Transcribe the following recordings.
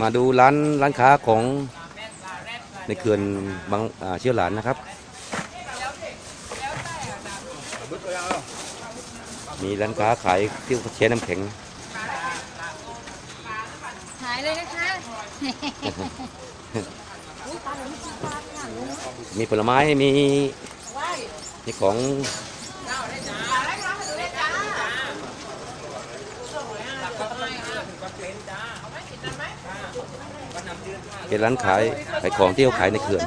มาดูร้านร้านค้าของในเขื่อนบางอ่าเชี่ยวหลานนะครับ มีร้านค้าขายที่เชียน้ำแข็งหายเลยนะคะอุ๊ยตาเหลืองจริงตาไม่อยากรู้มีผลไม้มีมีของ เป็นร้านขายขายของที่เขาขายในเขื่อน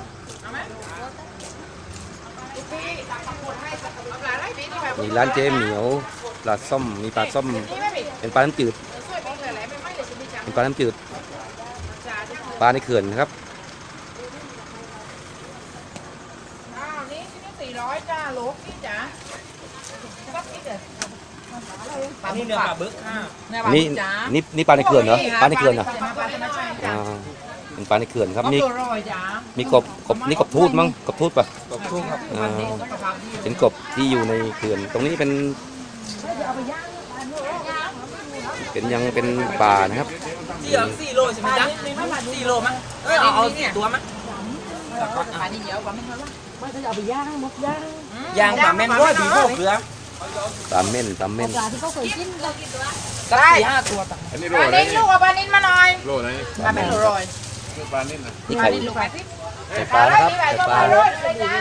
มีร้านเจ๊เหมียวปลาส้มมีปลาส้มเป็นปลาน้ำจืดเป็นปลาน้ำจืดปลาในเขื่อนนะครับอ้าวนี่ที่นี่สี่ร้อยจ้าโลกนี่จ้าก็คิดเดี๋ยว อันนี้เนื้อปลาบึกค่ะในวันนี่จ้านี่นี่ปลาในเขื่อนเหรอปลาในเขื่อนเหรอปลาธรรมชาติจ้าอ่าเป็นปลาในเขื่อนครับมีมีตัวรอยจ้ามีกบกบนี่กบทูดมั้งกบทูดปะกบทุ่งครับอ่าเป็นกบที่อยู่ในเขื่อนตรงนี้เป็น เป็นยังเป็นป่านะครับ สี่สี่โลใช่ไหมจ๊ะสี่โลมั้ยเออเอาเอาสี่ตัวมั้ยปลานี่เยอะกว่าไม่เท่าไหร่ยางปลาแม่นร้อยผีโคเกลือ ปลาเม่นปลาเม่นปลาที่เขาเคยกินเรากินด้วยสักสี่ห้าตัวต่างอันนี้ปโลลาอะไรนิ่นลูกเอาปลานิ่นมาหน่อยโลอะไรนี่ปลาเป็นตัวรอยปลานิ่นนะนี่ปไข่ลานิ่นลูกแปดสิบไข่ปลานะครับไข่ไข่ปปลาลาโรยเลยจ้า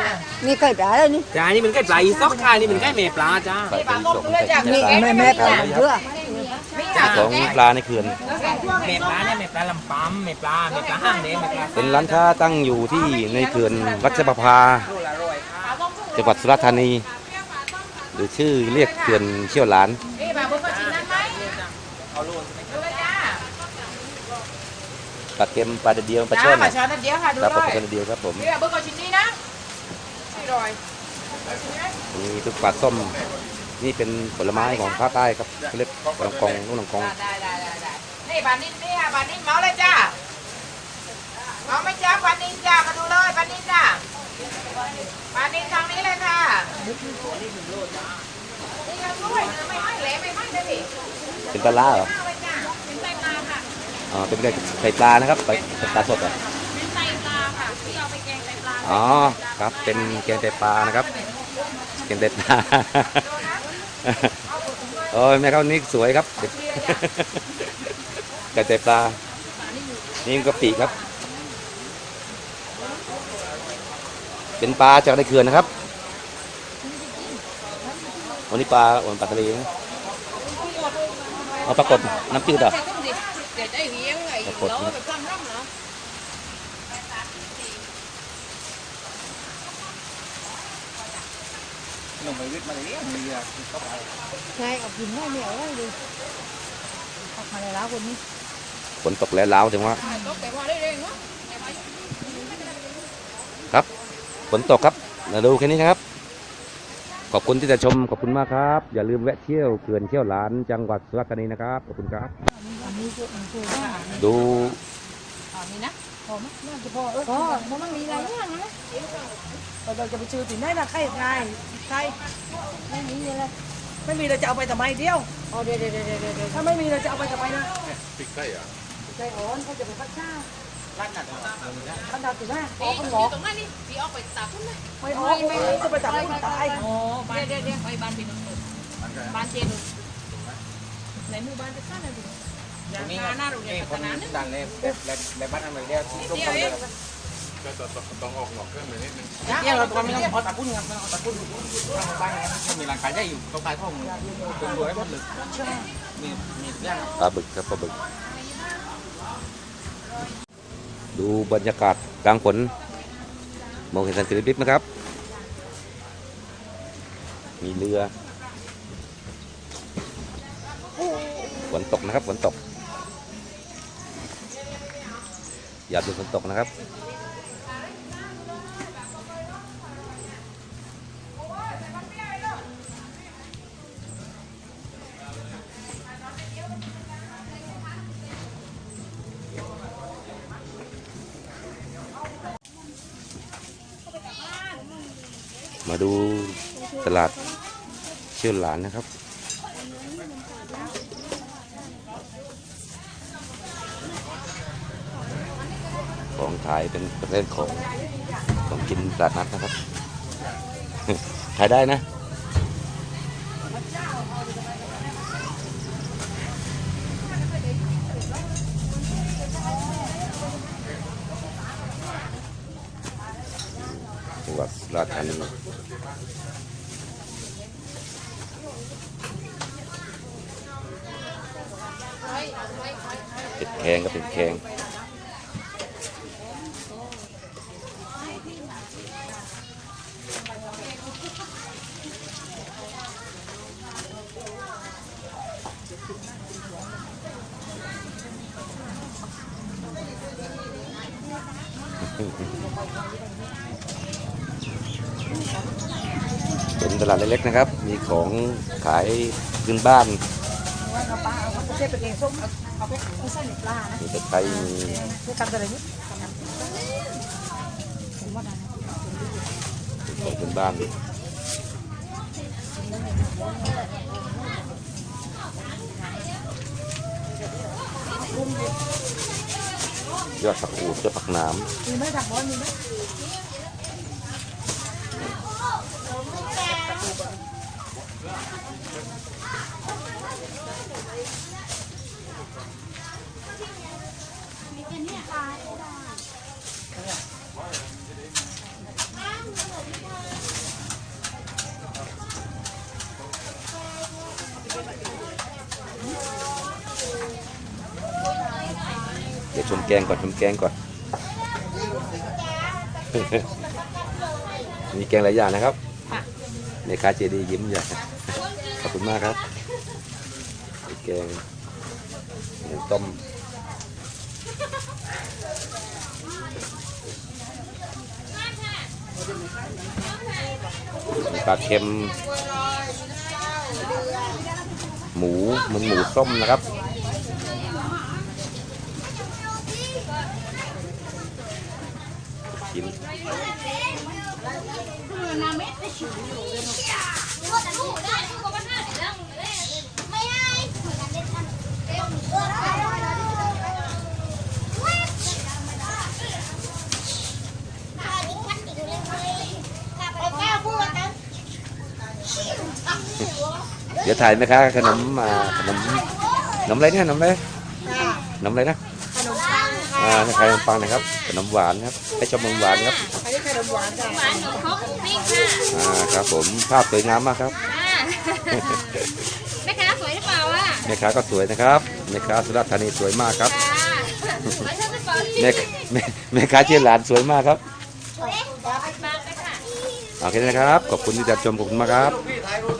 มีไก่ปลาเลยนี่จ้านี่มันใกล้ปลาอีซอกค่ะนี่มันใกล้เมปลาจ้าไข่ปเป็ลานต้มสองเลือดไข่จากปลาแม่แม่ปลาเพื่อของปลาในเขื่อนเมปลาเนี่ยเมปลาลำปั๊มเมปลาเมปลาห้างเด้เมปลาเป็นร้านค้าตั้งอยู่ที่ในเขื่อนรัชประภาโลละร้อยค่ะจังหวัดสุราษฎร์ธานี หรือชื่อเรียกเขื่อนเชี่ยวหลาน นี่ปลาบึกก็ชิ้นนั้นไหมเอาโลใช่ไหมดูเลยจ้าปลาเค็มปลาเดียวปลาจ้าช่อนปลาช้อนนั่นเดียวค่ะดูครับเลผมยปลาเดียวครับผมนี่ปลาบึกก็ชิ้นนี้นะสี่ร้อยมีทุกปลาส้มนี่เป็นผลไม้ของภาคใต้ครับเขาเรียกลองกองลูกลองกอง ได้ได้ได้ได้นี่ปลานิ่นนี่ค่ะปลานิ่นเมาเลยจ้า เหลวไม่ไหม้เลยพี่เป็นปลาล่าเหรอเอาไปจ้าเป็นไตปลาค่ะอ๋อเป็นไก่ไข่ปลานะครับไข่ไข่ปลาสดเหรอะเป็นไตปลาค่ะที่เอาไปแกงไตปลาอ๋อครับเป็นแกงไตปลานะครับแกงไตปลาโอ้ยแม่เขานี่สวยครับไก่ไตปลานี่กะปิครับ เป็นปลาจากในเขื่อนนะครับ วันนี้ปลาวันปลาทะเลนะเอาปลากดน้ำจืดเหรอะเดี๋ยวได้เลี้ยงไอ้ปรากฏเรานะไปฟังร่ำเนาะลงไปวิทย์มาเลยมีเรือเข้าไปใช่เอากินได้ไม่เอาได้เลยออกมาในร้านคนนี้ฝนตกแล้วล้าวถึงว่าก็แต่ว่าได้เร่งเนาะครับฝนตกครับมาดูแค่นี้นะครับ ขอบคุณที่จะชมขอบคุณมากครับ อย่าลืมแวะเที่ยวเขื่อนเที่ยวหลานจังหวัดสุราษฎร์ธานีนะครับขอบคุณครับอันนี้ก็มันคือว่าดูตอนนี้นะพอไหมน่าจะพอเออพอเพราะมันมีหลายอย่างนะเราจะไปซื้อที่ไหนนะไข่ไก่ไข่ไม่มีเลยไม่มีเราจะเอาไปทำไมเดียวอ๋อเดี๋ยวเดี๋ยวเดี๋ยวเดี๋ยวเดี๋ยวถ้าไม่มีเราจะเอาไปทำไมนะพริกไก่อะใจอ่อนเขาจะไปพักข้า วร้านหนักขันดาวถึงหน้าอ๋อเขาหลอกตรงนั้นนี่พี่ออกไปตักคุณนะไม่ออกไม่จะไปจับคนตายโอ้บ้านเดี๋ยวเดี๋ยวไปบ้านพี่นุ่นบ้านเจนุในหมู่บ้านจะสั้นเลยพี่ตรงนี้น้าโรงเรียนคนดันเลยและและบ้านอะไรเดียวร่วมกันเลยก็ต้องต้องออกหนอกเครื่องไปนิดนึงเนี่ยเราตอนนี้ต้องเอาตะกุ้นครับเอาตะกุ้นทางบ้านนะครับมีหลังคาใหญ่อยู่เขาขายข้าวมึงเป็นรวยหมดเลยมีมีเรื่องปลาบึกครับปลาบึก ดูบรรยากาศกลางฝนมองเห็นสันติริบนะครับ มีเรือฝนตกนะครับฝนตก อย่าดูฝนตกนะครับ มาดูตลาดเชี่ยวหลานนะครับมถ่ายเป็นประเภทของของกินตลาดนัดนะครับถ่ายได้นะจังหวัดสุ ราษฎร์ธานีเป็ดแขงก็เป็ดแขงเป็น ตลาดเล็กๆนะครับ มีของขายพื้นบ้านเอาปลาเอาเส้นไปเองส้มเอาไปเอาเส้นปลานะมีเป็ดไทยมีคือกันอะไรนี้ผมว่าได้ของพื้นบ้านยอดผักอูดยอดผักหน้ำมีไหมถักบอลมีไหม เดี๋ยว ชมแกงก่อนชมแกงก่อน มีแกงหลายอย่างนะครับในค้าเจดียิ้มใหญ่ขอบคุณมากครับมีแกงหมูต้มมีปลาเค็ม หมูเหมันหมูส้มนะครับ ชิ้นเดี๋ยวถ่ายไหมคะขนมมาขนมขนมอะไรเนี่ยขนมอะไรขนมอะไรนะขนมปัง อ่าขายขนมปังนะครับขนมหวานครับให้ชอบขนมหวานครับอันนี้ขนมหวานจ้ะหวานหนูครบปิ้งค่ะอ่าครับผมภาพสวยงามมากครับอ่าแม่ค้าสวยหรือเปล่าอะแม่ค้าก็สวยนะครับแม่ค้าสุราษฎร์ธานีสวยมากครับค่ะไม่ใช่กระเป๋าแม่แม่แม่ค้าเชียร์หลานสวยมากครับบาไปค่ะโอเคนะครับขอบคุณที่ติดตามชมขอบคุณมากครับ พี่ถ่ายรูปทำไมครับ